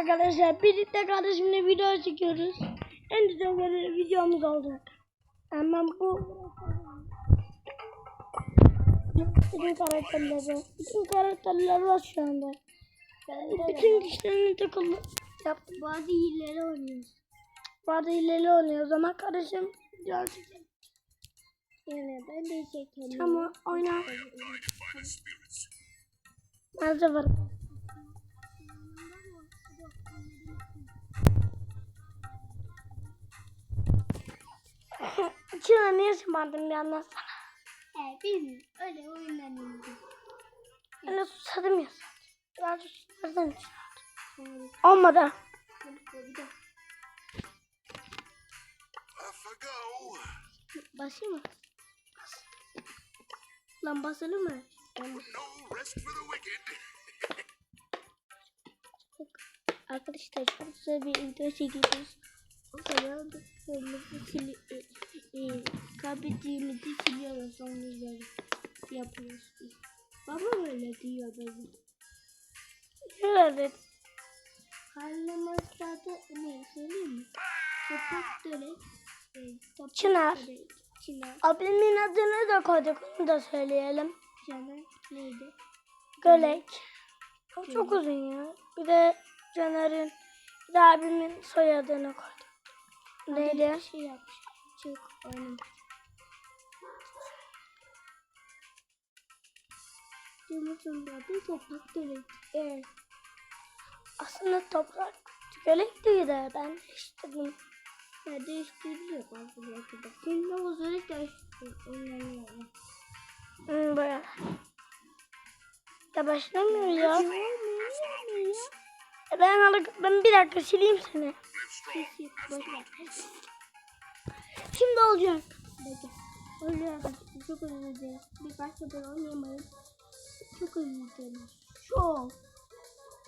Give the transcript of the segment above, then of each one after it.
Arkadaşlar birlikte kardeşimle video çekiyoruz. En güzel böyle videomuz olacak. Hemen bu bütün karakterleri, bütün karakterler var şu anda. Bütün kişilerini takıldı. Yaptı. Bazı hilleri oynuyoruz. Bazı ileri oynuyoruz ama kardeşim video çekiyor. Yani ben de çekelim. Tamam oyna. Nerede var? İçine niye şımardın bir anlatsana. He biz öyle oyunlarımızı. Ben de susadım ya. Birazcık susadım. Olmadı. I go. Basayım mı? Lan basılı mı? Arkadaşlar çok güzel bir video çekiyoruz. O zaman kırmızı sili, e, e, kaybettiğimizi siliyoruz. Sonra üzeri yapıyoruz biz. Baba öyle diyor benim. Evet. Karnımızda ne söyleyeyim mi? Topak dönek. E, topak Çınar. dönek, Çınar. Abimin adını da koyduk. Onu da söyleyelim. Caner neydi? Gölek. O çok uzun ya. Bir de Caner'in bir de abimin soyadını koyduk. Neydi? Bir şey yapmış. Çok oynamış. Yumurtanın adı topak dönek. Evet. Aslında toprak gölek değil de ben işte bunu Ya değiştiriliyor bazı belki de. Senin o zörek değiştiriyor. Hmm, böyle. Ya başlamıyor ya. Ben, alıp- ben bir dakika sileyim seni. Şimdi olacak. Arkadaşlar. Çok özür dilerim. Birkaç sefer oynayamayız. Çok dilerim. Çok.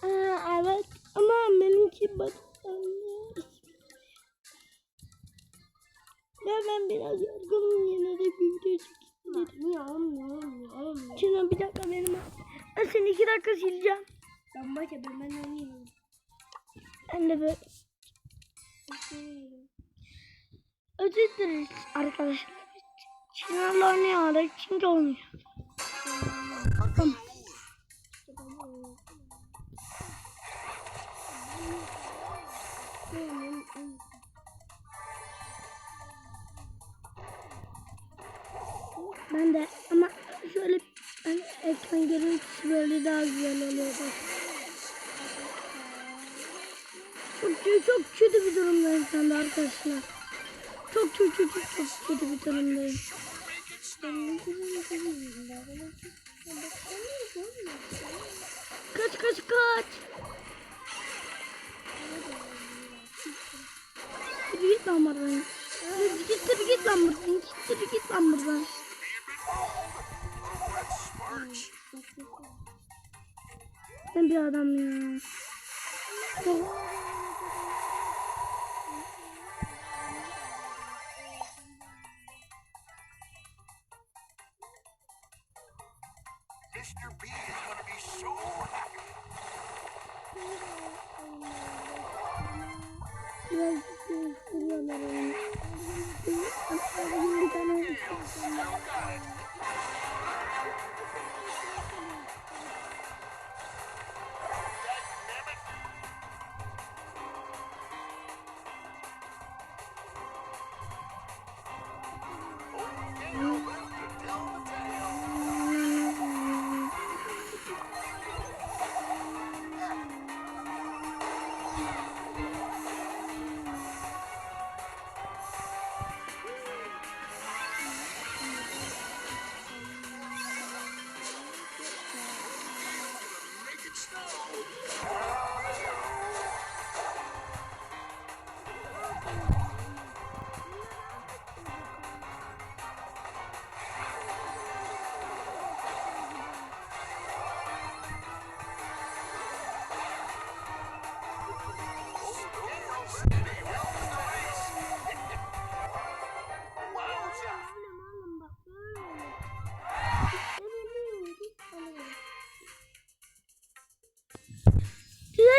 Aa, evet ama benimki başlamıyor. Ya ben biraz yorgunum yine de bir video çekeyim. Niye olmuyor olmuyor olmuyor. Şimdi bir dakika benim. Ben seni iki dakika sileceğim. Ben başa ben ben oynayayım. Ben de böyle özür dileriz arkadaşlar. Çınar'la oynayamadık çünkü olmuyor. Ben de ama şöyle ben ekran görüntüsü böyle daha güzel oluyor. Bak. Çok, çok kötü bir durumdayım şu anda arkadaşlar. Çok çok çok çok, çok kötü bir durumdayım. Kaç kaç kaç. Siktir git lan buradan. Siktir git lan buradan. Siktir git lan buradan. Ben bir adam ya. Çok- Mr. B is gonna be so happy.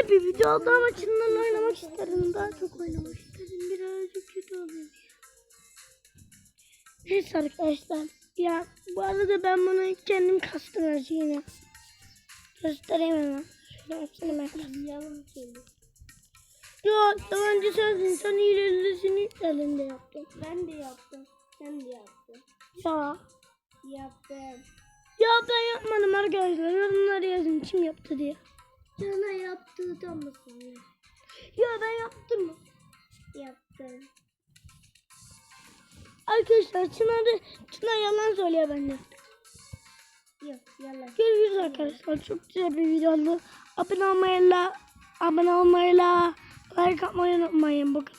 Bugün bir video oldu ama Çınar'la oynamak isterim. Daha çok oynamak isterim. Birazcık kötü oluyor. Neyse arkadaşlar. Ya bu arada ben bunu kendim kastım her şeyini. Göstereyim hemen. Şöyle hepsini ben kastım. Yalan söylüyor. Yo daha önce sen insan hilesini elinde yaptın. Ben de yaptım. Sen de yaptın. Ya. Yaptım. Ya ben yapmadım arkadaşlar. Yorumlara yazın kim yaptı diye. Sana yaptığı da mı sana? Ya ben yaptım mı? Yaptım. Arkadaşlar Çınar, Çınar yalan söylüyor benden. Yok yalan. Görüşürüz arkadaşlar. Çok güzel bir video oldu. Abone olmayı, la- abone olmayı, la- like atmayı unutmayın. Bakın.